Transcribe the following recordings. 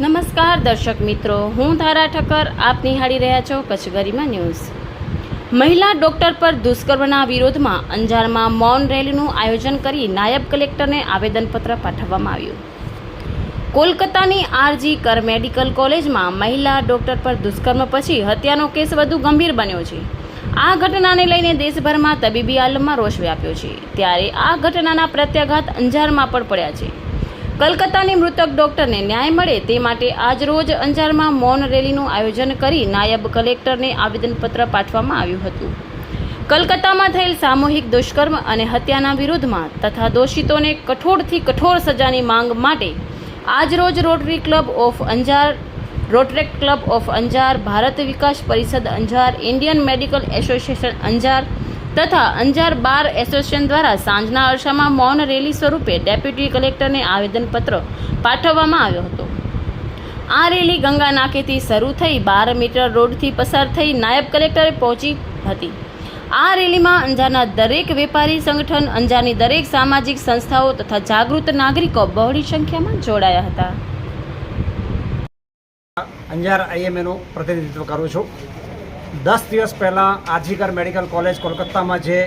નમસ્કાર દર્શક મિત્રો, હું ધારા ઠક્કર, આપ નિહાળી રહ્યા છો કચ્છ ગરિમા ન્યૂઝ. મહિલા ડોક્ટર પર દુષ્કર્મના વિરોધમાં અંજારમાં મૌન રેલીનું આયોજન કરી નાયબ કલેક્ટરને આવેદનપત્ર પાઠવવામાં આવ્યું. કોલકાતાની આરજી કર મેડિકલ કોલેજમાં મહિલા ડોક્ટર પર દુષ્કર્મ પછી હત્યાનો કેસ વધુ ગંભીર બન્યો છે. આ ઘટનાને લઈને દેશભરમાં તબીબી આલમમાં રોષ વ્યાપ્યો છે. ત્યારે આ ઘટનાના પ્રત્યાઘાત અંજારમાં પણ પડ્યા છે. કલકત્તાની મૃતક ડોક્ટરને ન્યાય મળે તે માટે આજરોજ અંજારમાં મૌન રેલીનું આયોજન કરી નાયબ કલેક્ટરને આવેદનપત્ર પાઠવવામાં આવ્યું હતું. કલકત્તામાં થયેલ સામૂહિક દુષ્કર્મ અને હત્યાના વિરોધમાં તથા દોષિતોને કઠોરથી કઠોર સજાની માંગ માટે આજરોજ Rotary Club of Anjar Rotaract Club of Anjar Bharat Vikas Parishad Anjar Indian Medical Association Anjar તથા અંજાર બાર એસોસિએશન દ્વારા સાંજના અરસામાં મૌન રેલી સ્વરૂપે ડેપ્યુટી કલેક્ટરને આવેદનપત્ર પાઠવવામાં આવ્યો હતો. આ રેલી ગંગા નાકેથી શરૂ થઈ બાર મીટર રોડથી પસાર થઈ નાયબ કલેક્ટરે પહોંચી હતી. આ રેલીમાં અંજારના દરેક વેપારી સંગઠન, અંજારની દરેક સામાજિક સંસ્થાઓ તથા જાગૃત નાગરિકો બહોળી સંખ્યામાં જોડાયા હતા. અંજાર આઈએમએનું પ્રતિનિધિત્વ કરું છું. દસ દિવસ પહેલાં આજીકર મેડિકલ કોલેજ કોલકાતામાં જે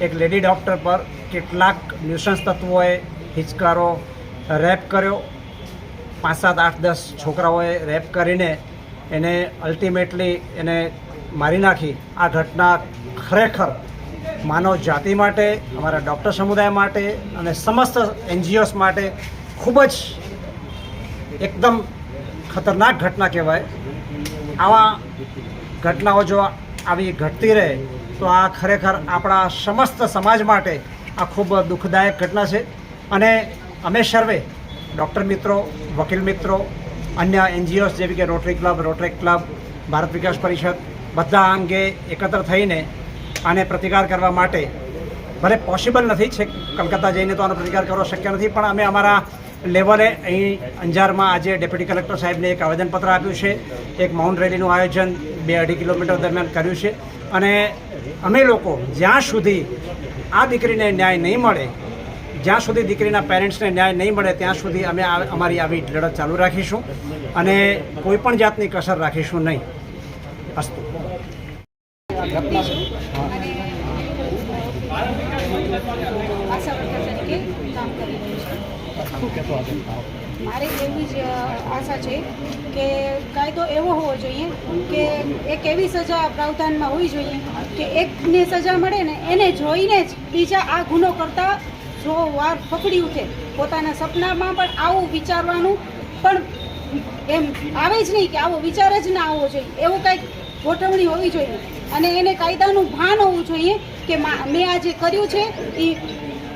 એક લેડી ડૉક્ટર પર કેટલાક ન્યુસન્સ તત્વોએ હિચકારો રેપ કર્યો. પાંચ, સાત, આઠ, દસ છોકરાઓએ રેપ કરીને એને અલ્ટિમેટલી એને મારી નાખી. આ ઘટના ખરેખર માનવ જાતિ માટે, અમારા ડૉક્ટર સમુદાય માટે અને સમસ્ત એનજીઓસ માટે ખૂબ જ એકદમ ખતરનાક ઘટના કહેવાય. આવા ઘટનાઓ જો આવી ઘટતી રહે, તો આ ખરેખર આપણા સમસ્ત સમાજ માટે આ ખૂબ દુઃખદાયક ઘટના છે. અને અમે સર્વે ડૉક્ટર મિત્રો, વકીલ મિત્રો, અન્ય એનજીઓસ જેવી કે Rotary Club Rotaract Club, Bharat Vikas Parishad, બધા અંગે એકત્ર થઈને આને પ્રતિકાર કરવા માટે ભલે પોસિબલ નથી છે કલકત્તા જઈને તો આનો પ્રતિકાર કરવો શક્ય નથી, પણ અમે અમારા લેવલે અહીં અંજારમાં આજે ડેપ્યુટી કલેક્ટર સાહેબને એક આવેદનપત્ર આપ્યું છે. એક માઉન્ટ રેલીનું આયોજન બે અઢી કિલોમીટર દરમિયાન કર્યું છે. અને અમે લોકો જ્યાં સુધી આ દીકરીને ન્યાય નહીં મળે, જ્યાં સુધી દીકરીના પેરેન્ટ્સને ન્યાય નહીં મળે, ત્યાં સુધી અમે અમારી આવી લડત ચાલુ રાખીશું. અને કોઈ પણ જાતની કસર રાખીશું નહીં. અસ્તુ. આશા રહી છું મારી એવી જ આશા છે કે કાયદો એવો હોવો જોઈએ કે એક એવી સજા પ્રાવધાનમાં હોવી જોઈએ કે એકને સજા મળે ને એને જોઈને જ બીજા આ ગુનો કરતા જો વાર ફફડી ઉઠે. પોતાના સપનામાં પણ આવું વિચારવાનું પણ એમ આવે જ નહીં કે આવો વિચાર જ ના આવવો જોઈએ. એવું કંઈક ગોઠવણી હોવી જોઈએ. અને એને કાયદાનું ભાન હોવું જોઈએ કે મેં આ જે કર્યું છે એ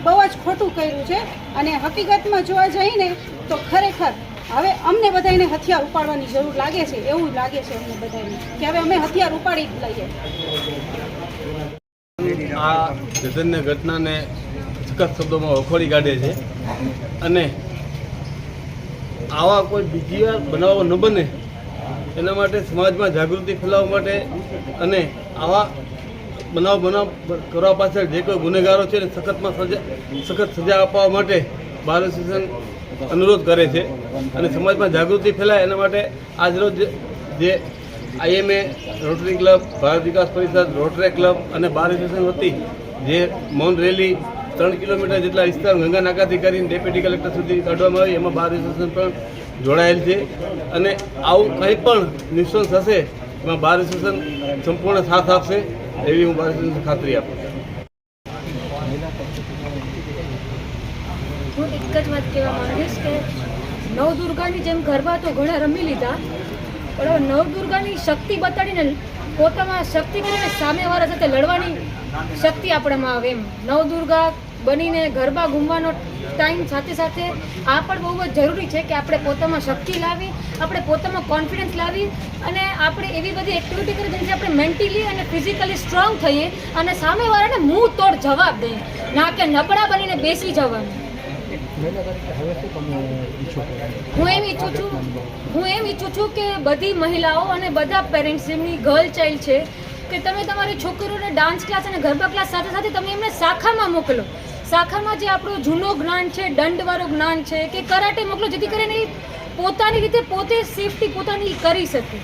બહુ જ ખોટું કર્યું છે અને હકીકતમાં જોવા જઈએ ને તો ખરેખર હવે અમને બધાને હથિયાર ઉપાડવાની જરૂર લાગે છે, એવું લાગે છે અમને બધાને કે હવે અમે હથિયાર ઉપાડી જ લઈએ. આ જધન્ય ઘટનાને સખત શબ્દોમાં વખોડી કાઢે છે અને આવા કોઈ બીજી વાર બનાવો ન બને. એના માટે સમાજમાં જાગૃતિ ફેલાવવા માટે અને આવા બનાવ બનાવ કરવા પાછળ જે કોઈ ગુનેગારો છે એને સખતમાં સજા, સખત સજા આપવા માટે બાર એસોસિએશન અનુરોધ કરે છે. અને સમાજમાં જાગૃતિ ફેલાય એના માટે આજરોજ જે IMA Rotary Club, Bharat Vikas Parishad, Rotary Club અને બાર એસોસિએશન વતી જે મૌન રેલી ત્રણ કિલોમીટર જેટલા વિસ્તાર ગંગા નાકાથી કરીને ડેપ્યુટી કલેક્ટર સુધી કાઢવામાં આવી, એમાં બાર એસોસિએશન પણ જોડાયેલ છે. અને આવું કંઈ પણ નિષ્ફળ હશે એમાં બાર એસોસિએશન સંપૂર્ણ સાથ આપશે. એવી હું બાર ખાતરી આપું હું એક જ વાત કહેવા માંગીશ કે નવદુર્ગાની જેમ ગરબા તો ઘણા રમી લીધા, પણ નવદુર્ગાની શક્તિ બતાડીને પોતામાં શક્તિ કરીને સામેવાળા સાથે લડવાની શક્તિ આપણામાં આવે એમ. નવદુર્ગા બનીને ગરબા ઘૂમવાનો ટાઈમ સાથે સાથે આ પણ બહુ જ જરૂરી છે કે આપણે પોતામાં શક્તિ લાવી, આપણે પોતામાં કોન્ફિડન્સ લાવી અને આપણે એવી બધી એક્ટિવિટી કરીએ જેથી આપણે મેન્ટલી અને ફિઝિકલી સ્ટ્રોંગ થઈએ અને સામેવાળાને મુંહ તોડ જવાબ દઈએ ના કે નબળા બનીને બેસી જવાનું. હું એમ ઈચ્છું છું, હું એમ ઈચ્છું છું કે બધી મહિલાઓ અને બધા પેરેન્ટ્સ જેમની ગર્લ ચાઇલ્ડ છે, કે તમે તમારી છોકરીઓને ડાન્સ ક્લાસ અને ગરબા ક્લાસ સાથે સાથે તમે એમને શાખામાં મોકલો. શાખામાં જે આપણું જૂનો જ્ઞાન છે, દંડવાળું જ્ઞાન છે કે કરાટે મોકલો, જેથી કરીને પોતાની રીતે પોતે સેફટી પોતાની કરી શકે.